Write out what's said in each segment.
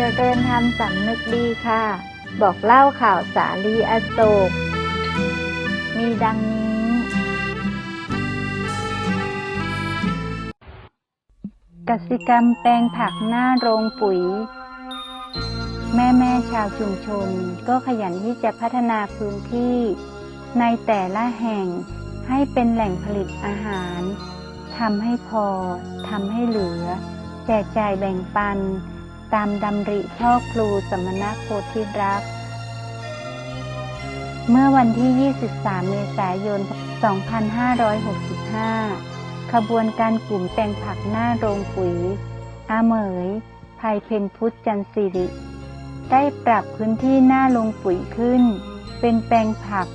จริญธรรมสำนึกดีค่ะ บอกเล่าข่าวสาลีอโศก มีดังนี้ กสิกรรมแปลงผักหน้าโรงปุ๋ย แม่แม่ชาวชุมชน ก็ขยันที่จะพัฒนาพื้นที่ ในแต่ละแห่งให้เป็นแหล่งผลิตอาหารทำให้พอทำให้เหลือ แจกจ่ายแบ่งปัน ตามดำริพ่อครูสมณโพธิรัก เมื่อวันที่ 23 เมษายน 2565 ขบวนการกลุ่มแต่งผักหน้าโรงปุ๋ย อาเหมยภัยเพนพุทธจันทร์สิริ ได้ปรับพื้นที่หน้าโรงปุ๋ยขึ้น เป็นแปลงผัก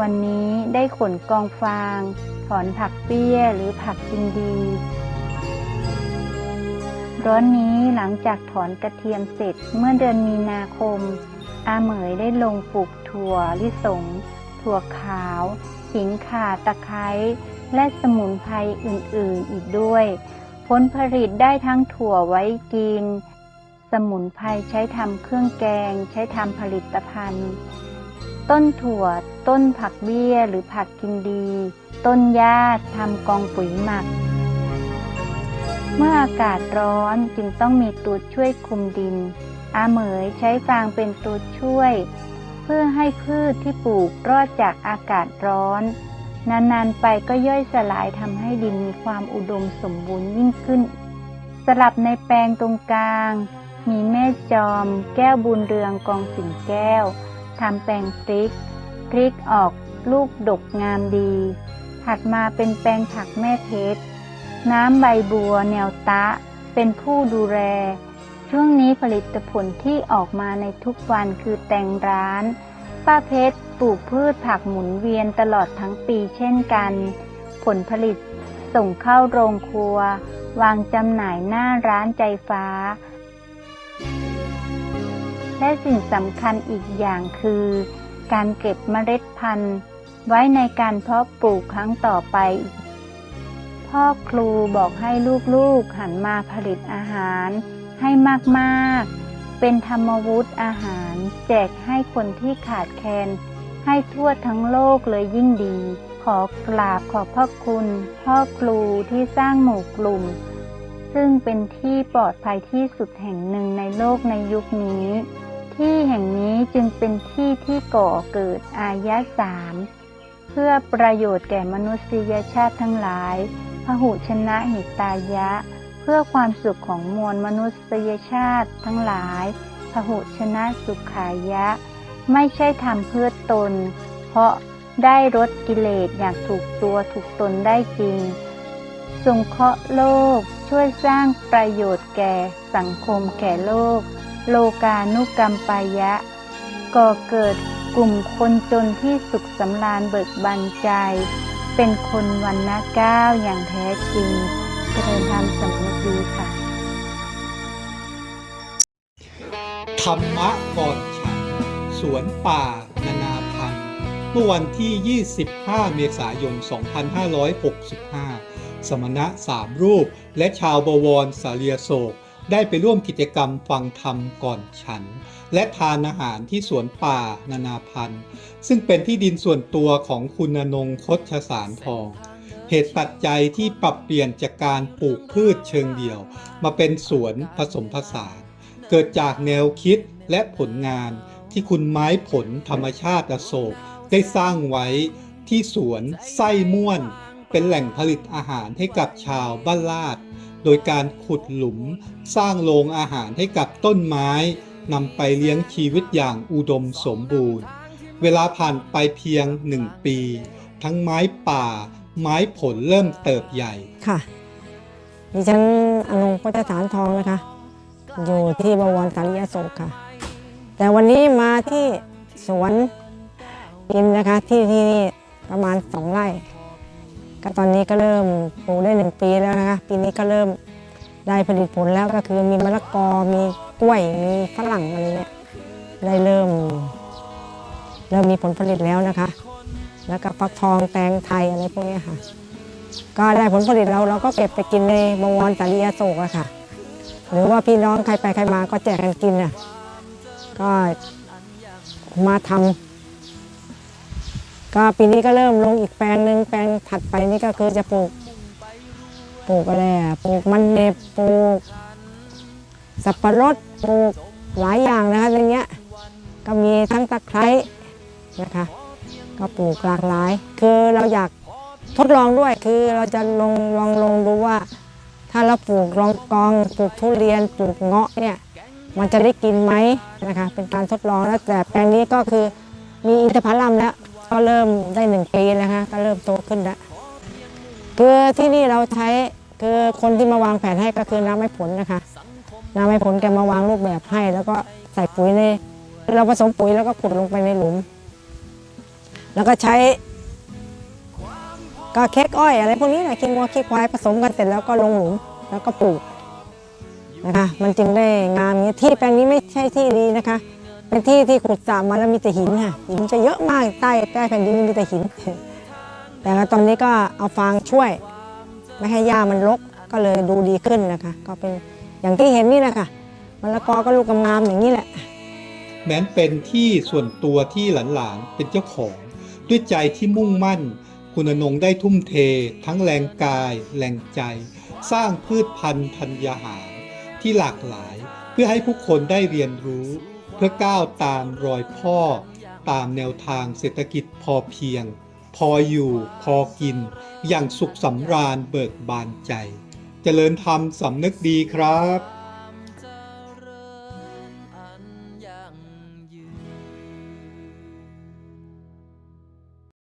วันนี้ได้ขนกองฟาง ถอนผักเปี้ยหรือผักกินดี ร้อนนี้หลังจากถอนกระเทียมเสร็จเมื่อเดือนมีนาคม อาเหมยได้ลงปลูกถั่วลิสง ถั่วขาว ขิงข่าตะไคร้และสมุนไพรอื่นๆอีกด้วย ผลผลิตได้ทั้งถั่วไว้กิน สมุนไพรใช้ทำเครื่องแกง ใช้ทำผลิตภัณฑ์ ต้นถั่ว ต้นผักเบี้ยหรือผักกินดี ต้นหญ้าทำกองปุ๋ยหมัก เมื่ออากาศร้อนจึงต้องมีตัวช่วยคุมดิน อาเหมยใช้ฟางเป็นตัวช่วย เพื่อให้พืชที่ปลูกรอดจากอากาศร้อน นานๆไปก็ย่อยสลายทำให้ดินมีความอุดมสมบูรณ์ยิ่งขึ้น สลับในแปลงตรงกลาง มีแม่จอม แก้วบุญเรืองกองสินแก้วทำแปลงพริกพริกออกลูกดกงามดี ถัดมาเป็นแปลงผักแม่เพชร น้ำใบบัวแนวตะ เป็นผู้ดูแล ช่วงนี้ผลิตผลที่ออกมาในทุกวันคือแตงร้าน ป้าเพชรปลูกพืชผักหมุนเวียนตลอดทั้งปีเช่นกัน ผลผลิตส่งเข้าโรงครัว วางจำหน่ายหน้าร้านใจฟ้า และสิ่งสำคัญอีกอย่างคือ การเก็บเมล็ดพันธุ์ ไว้ในการเพาะปลูกครั้งต่อไป พ่อครูบอกให้ลูกๆหันมาผลิตอาหารให้มากๆ เป็นธรรมวุฒิอาหาร แจกให้คนที่ขาดแคลนให้ทั่วทั้งโลกเลยยิ่งดี ขอกราบขอบพระคุณ พ่อครูที่สร้างหมู่กลุ่ม ซึ่งเป็นที่ปลอดภัยที่สุดแห่งหนึ่งในโลกในยุคนี้ ที่แห่งนี้จึงเป็นที่ที่ก่อเกิดอายะสามเพื่อประโยชน์แก่มนุษยชาติทั้งหลาย พหุชนะหิตายะ เพื่อความสุขของมวลมนุษยชาติทั้งหลายพหุชนะสุขายะ ไม่ใช่ทำเพื่อตน เพราะได้ลดกิเลสอย่างถูกตัวถูกตนได้จริงสงเคราะห์โลกช่วยสร้างประโยชน์แก่สังคมแก่โลก โลกานุกรรมปายะ ก่อเกิดกลุ่มคนจนที่สุขสำราญเบิกบานใจ เป็นคนวันนะเก้าอย่างแท้จริงเจริญธรรมสำนึกดีค่ะ ธรรมะก่อนฉัน สวนป่านานาพันธ์เมื่อวันที่ 25 เมษายน 2565 สมณะสามรูปและชาวบวรสาเลียโศก ได้ไปร่วมกิจกรรมฟังธรรมก่อนฉัน และทานอาหารที่สวนป่านานาพันธุ์ ซึ่งเป็นที่ดินส่วนตัวของคุณนงคดชสารทองเหตุปัจจัยที่ปรับเปลี่ยนจากการปลูกพืชเชิงเดี่ยว มาเป็นสวนผสมผสาน เกิดจากแนวคิดและผลงานที่คุณไม้ผลธรรมชาติอโศกได้สร้างไว้ที่สวนไส้ม่วน เป็นแหล่งผลิตอาหารให้กับชาวบ้านลาด โดยการขุดหลุมสร้างโรงอาหารให้กับต้นไม้นำไปเลี้ยงชีวิตอย่างอุดมสมบูรณ์ เวลาผ่านไปเพียงหนึ่งปี ทั้งไม้ป่า ไม้ผลเริ่มเติบใหญ่ ค่ะ ดิฉันอนงก็จะสารทองนะคะ อยู่ที่บวรสาริยโศกค่ะ แต่วันนี้มาที่สวนกินนะคะที่ที่นี่ประมาณสองไร่ ก็ตอนนี้ก็เริ่มปลูกได้หนึ่งปีแล้วนะคะ ปีนี้ก็เริ่มได้ผลิตผลแล้วก็คือมีมะละกอ มีกล้วย มีฝรั่งอะไรเนี่ยได้เริ่ม เริ่มมีผลผลิตแล้วนะคะ แล้วก็ฟักทองแตงไทยอะไรพวกนี้ค่ะ ก็ได้ผลผลิตเราเราก็เก็บไปกินในบวรสาริยโศกอะค่ะ หรือว่าพี่น้องใครไปใครมาก็แจกกันกินน่ะก็มาทำ ก็ปีนี้ก็เริ่มลงอีกแปลงหนึ่งแปลงถัดไปนี่ก็คือจะปลูกปลูกอะไรอะปลูกมันเนบปลูกสับปะรดปลูกหลายอย่างนะคะอย่างเงี้ยก็มีทั้งตะไคร้นะคะก็ปลูกหลากหลาย คือเราอยากทดลองด้วยคือเราจะลองลองลองดูว่า ถ้าเราปลูกรองกองปลูกทุเรียนปลูกเงาะเนี่ยมันจะได้กินไหมนะคะเป็นการทดลองแล้วแต่แปลงนี้ก็คือมีอินทผลัมแล้ว ก็เริ่มได้หนึ่งปีนะคะก็เริ่มโตขึ้นล้วคือที่นี่เราใช้คือคนที่มาวางแผนให้ก็คือน้ำไม้ผลนะคะน้ำไม้ผลแกมาวางรูปแบบให้ แล้วก็ใส่ปุ๋ยในเราผสมปุ๋ยแล้วก็ขุดลงไปในหลุม แล้วก็ใช้ ก็เค้กอ้อยอะไรพวกนี้แหละขี้วัวขี้ควายผสมกันเสร็จแล้วก็ลงหลุมแล้วก็ปลูกนะคะมันจึงได้งามนี้ที่แปลงนี้ไม่ใช่ที่ดีนะคะ เป็นที่ที่ขุดสระมาแล้วมีแต่หินค่ะหินจะเยอะมากใต้ใต้แผ่นดินมีแต่หิน แต่ว่าตอนนี้ก็เอาฟางช่วย ไม่ให้หญ้ามันรกก็เลยดูดีขึ้นนะคะ ก็เป็นอย่างที่เห็นนี่แหละค่ะมะละกอก็ลูกงามๆอย่างนี้แหละ แม้นเป็นที่ส่วนตัวที่หลานๆเป็นเจ้าของ ด้วยใจที่มุ่งมั่น คุณนงได้ทุ่มเท ทั้งแรงกาย แรงใจ สร้างพืชพันธุ์ธัญญาหารที่หลากหลาย เพื่อให้ผู้คนได้เรียนรู้ เพื่อก้าวตามรอยพ่อ ตามแนวทางเศรษฐกิจพอเพียง พออยู่พอกิน อย่างสุขสำราญเบิกบานใจเจริญธรรมสำนึกดีครับ